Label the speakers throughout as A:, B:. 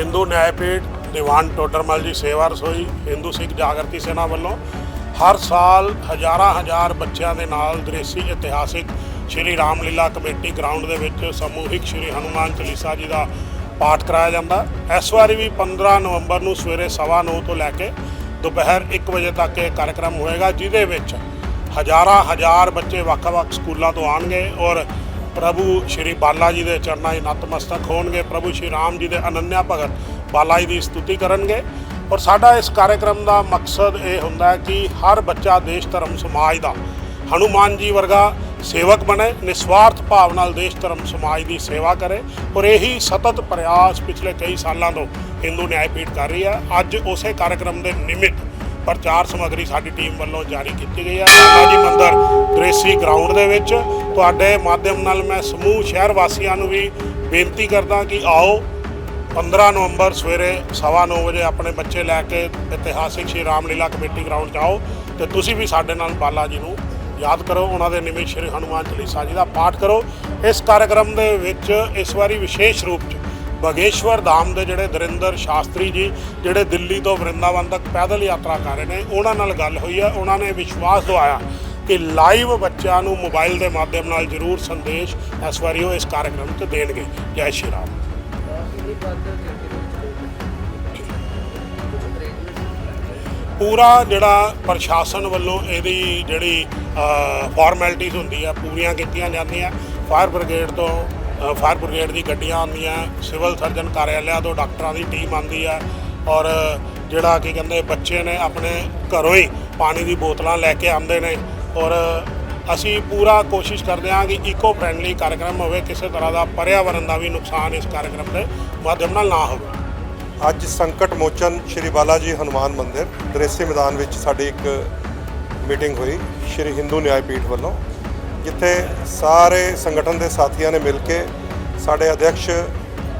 A: ਹਿੰਦੂ ਨਿਆਇਪੀਠ ਦੀਵਾਨ ਟੋਡਰਮਲ ਜੀ ਸੇਵਾ ਰਸੋਈ, ਹਿੰਦੂ ਸਿੱਖ ਜਾਗਰਤੀ ਸੈਨਾ ਵੱਲੋਂ ਹਰ ਸਾਲ ਹਜ਼ਾਰਾਂ ਹਜ਼ਾਰ ਬੱਚਿਆਂ ਦੇ ਨਾਲ ਦ੍ਰਿਸ਼ੀ ਇਤਿਹਾਸਿਕ ਸ਼੍ਰੀ ਰਾਮਲੀਲਾ ਕਮੇਟੀ ਗਰਾਊਂਡ ਦੇ ਵਿੱਚ ਸਮੂਹਿਕ ਸ਼੍ਰੀ ਹਨੂਮਾਨ ਚਾਲੀਸਾ ਜੀ ਦਾ ਪਾਠ ਕਰਾਇਆ ਜਾਂਦਾ। ਇਸ ਵਾਰੀ ਵੀ 15 ਨਵੰਬਰ ਨੂੰ ਸਵੇਰੇ 9:30 ਤੋਂ ਲੈ ਕੇ ਦੁਪਹਿਰ 1 ਵਜੇ ਤੱਕ ਇਹ ਕਾਰਜਕ੍ਰਮ ਹੋਏਗਾ, ਜਿਹਦੇ ਵਿੱਚ ਹਜ਼ਾਰਾਂ ਹਜ਼ਾਰ ਬੱਚੇ ਵੱਖ-ਵੱਖ ਸਕੂਲਾਂ ਤੋਂ ਆਣਗੇ ਔਰ ਪ੍ਰਭੂ ਸ਼੍ਰੀ ਬਾਲਾ ਜੀ ਦੇ ਚਰਨਾਂ 'ਚ ਨਤਮਸਤਕ ਹੋਣਗੇ। ਪ੍ਰਭੂ ਸ਼੍ਰੀ ਰਾਮ ਜੀ ਦੇ ਅਨੰਨਿਆ ਭਗਤ ਬਾਲਾ ਜੀ ਦੀ ਸਤੁਤੀ ਕਰਨਗੇ। ਔਰ ਸਾਡਾ ਇਸ ਕਾਰਜਕ੍ਰਮ ਦਾ ਮਕਸਦ ਇਹ ਹੁੰਦਾ ਕਿ ਹਰ ਬੱਚਾ ਦੇਸ਼, ਧਰਮ, ਸਮਾਜ ਦਾ ਹਨੂਮਾਨ ਜੀ ਵਰਗਾ ਸੇਵਕ ਬਣੇ, ਨਿਸਵਾਰਥ ਭਾਵ ਨਾਲ ਦੇਸ਼, ਧਰਮ, ਸਮਾਜ ਦੀ ਸੇਵਾ ਕਰੇ। ਔਰ ਇਹੀ ਸਤਤ ਪ੍ਰਯਾਸ ਪਿਛਲੇ ਕਈ ਸਾਲਾਂ ਤੋਂ ਹਿੰਦੂ ਨਿਆਇਪੀਠ ਕਰ ਰਹੀ ਹੈ। ਅੱਜ ਉਸੇ ਕਾਰਜਕ੍ਰਮ ਦੇ ਨਿਮਿਤ ਪ੍ਰਚਾਰ ਸਮੱਗਰੀ ਸਾਡੀ ਟੀਮ ਵੱਲੋਂ ਜਾਰੀ ਕੀਤੀ ਗਈ ਹੈ। ਬਾਲਾ ਜੀ ਮੰਦਿਰ ਗਰਾਊਂਡ ਦੇ ਵਿੱਚ ਤੁਹਾਡੇ ਮਾਧਿਅਮ ਨਾਲ ਮੈਂ ਸਮੂਹ ਸ਼ਹਿਰ ਵਾਸੀਆਂ ਨੂੰ ਵੀ ਬੇਨਤੀ ਕਰਦਾ ਕਿ ਆਓ 15 ਨਵੰਬਰ ਸਵੇਰੇ 9:30 ਵਜੇ ਆਪਣੇ ਬੱਚੇ ਲੈ ਕੇ ਇਤਿਹਾਸਿਕ ਸ਼੍ਰੀ ਰਾਮਲੀਲਾ ਕਮੇਟੀ ਗਰਾਊਂਡ 'ਚ ਆਓ ਤੇ ਤੁਸੀਂ ਵੀ ਸਾਡੇ ਨਾਲ ਬਾਲਾ ਜੀ ਨੂੰ ਯਾਦ ਕਰੋ, ਉਹਨਾਂ ਦੇ ਨਿਮਿਤ ਸ਼੍ਰੀ ਹਨੂਮਾਨ ਚਾਲੀਸਾ ਜੀ ਦਾ ਪਾਠ ਕਰੋ। ਇਸ ਕਾਰਜਕ੍ਰਮ ਦੇ ਵਿੱਚ ਇਸ ਵਾਰੀ ਵਿਸ਼ੇਸ਼ ਰੂਪ 'ਚ ਬਗੇਸ਼ਵਰ ਧਾਮ ਦੇ ਜਿਹੜੇ ਦਰਿੰਦਰ ਸ਼ਾਸਤਰੀ ਜੀ, ਜਿਹੜੇ ਦਿੱਲੀ ਤੋਂ ਵਰਿੰਦਾਵਨ ਤੱਕ ਪੈਦਲ ਯਾਤਰਾ ਕਰ ਰਹੇ ਨੇ, ਉਹਨਾਂ ਨਾਲ ਗੱਲ ਹੋਈ ਹੈ, ਉਹਨਾਂ ਨੇ ਵਿਸ਼ਵਾਸ ਦਵਾਇਆ ਕਿ ਲਾਈਵ ਬੱਚਿਆਂ ਨੂੰ ਮੋਬਾਈਲ ਦੇ ਮਾਧਿਅਮ ਨਾਲ ਜ਼ਰੂਰ ਸੰਦੇਸ਼ ਇਸ ਵਾਰੀ ਉਹ ਇਸ ਕਾਰਜਕ੍ਰਮ 'ਚ ਦੇਣਗੇ। ਜੈ ਸ਼੍ਰੀ ਰਾਮ। ਪੂਰਾ ਜਿਹੜਾ ਪ੍ਰਸ਼ਾਸਨ ਵੱਲੋਂ ਇਹਦੀ ਜਿਹੜੀ ਫਾਰਮੈਲਿਟੀਜ਼ ਹੁੰਦੀ ਆ, ਪੂਰੀਆਂ ਕੀਤੀਆਂ ਜਾਂਦੀਆਂ। ਫਾਇਰ ਬ੍ਰਿਗੇਡ ਤੋਂ ਫਾਇਰ ਬ੍ਰਿਗੇਡ ਦੀ ਗੱਡੀਆਂ ਆਉਂਦੀਆਂ, ਸਿਵਲ ਸਰਜਨ ਕਾਰਿਆਲਿਆਂ ਤੋਂ, ਡਾਕਟਰਾਂ ਦੀ ਟੀਮ ਆਉਂਦੀ ਆ। ਔਰ ਜਿਹੜਾ ਕੀ ਕਹਿੰਦੇ, ਬੱਚੇ ਨੇ ਆਪਣੇ ਘਰੋਂ ਹੀ ਪਾਣੀ ਦੀ ਬੋਤਲਾਂ ਲੈ ਕੇ ਆਉਂਦੇ ਨੇ। ਔਰ ਅਸੀਂ ਪੂਰਾ ਕੋਸ਼ਿਸ਼ ਕਰਦੇ ਹਾਂ ਕਿ ਇਕੋ ਫ੍ਰੈਂਡਲੀ ਕਾਰਜਕ੍ਰਮ ਹੋਵੇ, ਕਿਸੇ ਤਰ੍ਹਾਂ ਦਾ ਪਰਿਆਵਰਨ ਦਾ ਵੀ ਨੁਕਸਾਨ ਇਸ ਕਾਰਜਕ੍ਰਮ ਦੇ ਮਾਧਿਅਮ ਨਾਲ ਨਾ ਹੋਵੇ।
B: ਅੱਜ ਸੰਕਟ ਮੋਚਨ ਸ਼੍ਰੀ ਬਾਲਾ ਜੀ ਹਨੂਮਾਨ ਮੰਦਿਰ ਦ੍ਰੇਸੀ ਮੈਦਾਨ ਵਿੱਚ ਸਾਡੀ ਇੱਕ ਮੀਟਿੰਗ ਹੋਈ ਸ਼੍ਰੀ ਹਿੰਦੂ ਨਿਆਇਪੀਠ ਵੱਲੋਂ, ਜਿੱਥੇ ਸਾਰੇ ਸੰਗਠਨ ਦੇ ਸਾਥੀਆਂ ਨੇ ਮਿਲ ਕੇ ਸਾਡੇ ਅਧਿਕਸ਼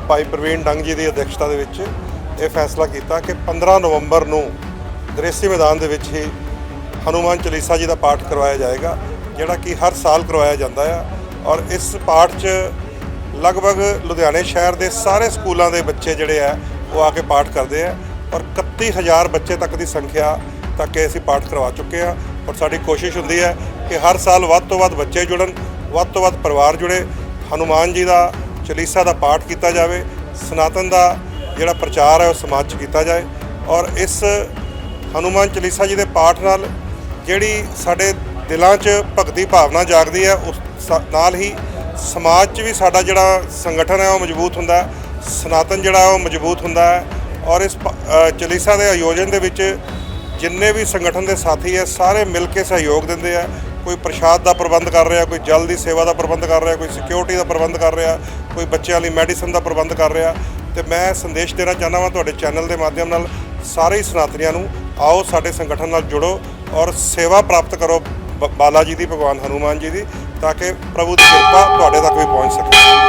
B: ਭਾਈ ਪ੍ਰਵੀਨ ਡੰਗ ਜੀ ਦੀ ਅਧਿਕਸ਼ਤਾ ਦੇ ਵਿੱਚ ਇਹ ਫੈਸਲਾ ਕੀਤਾ ਕਿ 15 ਨਵੰਬਰ ਨੂੰ ਦ੍ਰੇਸੀ ਮੈਦਾਨ ਦੇ ਵਿੱਚ ਹੀ ਹਨੂਮਾਨ ਚਾਲੀਸਾ ਜੀ ਦਾ ਪਾਠ ਕਰਵਾਇਆ ਜਾਏਗਾ, ਜਿਹੜਾ ਕਿ ਹਰ ਸਾਲ ਕਰਵਾਇਆ ਜਾਂਦਾ ਆ। ਔਰ ਇਸ ਪਾਠ 'ਚ ਲਗਭਗ ਲੁਧਿਆਣੇ ਸ਼ਹਿਰ ਦੇ ਸਾਰੇ ਸਕੂਲਾਂ ਦੇ ਬੱਚੇ ਜਿਹੜੇ ਆ, ਉਹ ਆ ਕੇ ਪਾਠ ਕਰਦੇ ਆ। ਔਰ 31000 ਬੱਚੇ ਤੱਕ ਦੀ ਸੰਖਿਆ ਤੱਕ ਅਸੀਂ ਪਾਠ ਕਰਵਾ ਚੁੱਕੇ ਆ। ਔਰ ਸਾਡੀ ਕੋਸ਼ਿਸ਼ ਹੁੰਦੀ ਹੈ ਕਿ ਹਰ ਸਾਲ ਵੱਧ ਤੋਂ ਵੱਧ ਬੱਚੇ ਜੁੜਨ, ਵੱਧ ਤੋਂ ਵੱਧ ਪਰਿਵਾਰ ਜੁੜੇ। ਹਨੂਮਾਨ ਜੀ ਦਾ ਚਾਲੀਸਾ ਦਾ ਪਾਠ ਕੀਤਾ ਜਾਵੇ, ਸਨਾਤਨ ਦਾ ਜਿਹੜਾ ਪ੍ਰਚਾਰ ਹੈ ਉਹ ਸਮਾਜ 'ਚ ਕੀਤਾ ਜਾਏ। ਔਰ ਇਸ ਹਨੂਮਾਨ ਚਾਲੀਸਾ ਜੀ ਦੇ ਪਾਠ ਨਾਲ ਜਿਹੜੀ ਸਾਡੇ ਦਿਲਾਂ 'ਚ ਭਗਤੀ ਭਾਵਨਾ ਜਾਗਦੀ ਹੈ, ਉਸ ਸ- ਨਾਲ ਹੀ ਸਮਾਜ 'ਚ ਵੀ ਸਾਡਾ ਜਿਹੜਾ ਸੰਗਠਨ ਹੈ, ਉਹ ਮਜ਼ਬੂਤ ਹੁੰਦਾ ਸਨਾਤਨ ਜਿਹੜਾ ਉਹ ਮਜ਼ਬੂਤ ਹੁੰਦਾ ਹੈ ਔਰ ਇਸ ਪ- ਚਾਲੀਸਾ ਦੇ ਆਯੋਜਨ ਦੇ ਵਿੱਚ ਜਿੰਨੇ ਵੀ ਸੰਗਠਨ ਦੇ ਸਾਥੀ ਹੈ, ਸਾਰੇ ਮਿਲ ਕੇ ਸਹਿਯੋਗ ਦਿੰਦੇ ਆ। ਕੋਈ ਪ੍ਰਸ਼ਾਦ ਦਾ ਪ੍ਰਬੰਧ ਕਰ ਰਿਹਾ, ਕੋਈ ਜਲ ਦੀ ਸੇਵਾ ਦਾ ਪ੍ਰਬੰਧ ਕਰ ਰਿਹਾ, ਕੋਈ ਸਿਕਿਉਰਿਟੀ ਦਾ ਪ੍ਰਬੰਧ ਕਰ ਰਿਹਾ, ਕੋਈ ਬੱਚਿਆਂ ਲਈ ਮੈਡੀਸਨ ਦਾ ਪ੍ਰਬੰਧ ਕਰ ਰਿਹਾ। ਤੇ ਮੈਂ ਸੰਦੇਸ਼ ਦੇਣਾ ਚਾਹੁੰਦਾ ਵਾਂ ਤੁਹਾਡੇ ਚੈਨਲ ਦੇ ਮਾਧਿਅਮ ਨਾਲ ਸਾਰੇ ਹੀ ਸਨਾਤਨੀਆਂ ਨੂੰ, ਆਓ ਸਾਡੇ ਸੰਗਠਨ ਨਾਲ ਜੁੜੋ। ਔਰ ਸੇਵਾ ਪ੍ਰਾਪਤ ਕਰੋ ਬਾਲਾ ਜੀ ਦੀ, ਭਗਵਾਨ ਹਨੂਮਾਨ ਜੀ ਦੀ, ਤਾਂ ਕਿ ਪ੍ਰਭੂ ਦੀ ਕਿਰਪਾ ਤੁਹਾਡੇ ਤੱਕ ਵੀ ਪਹੁੰਚ ਸਕੇ।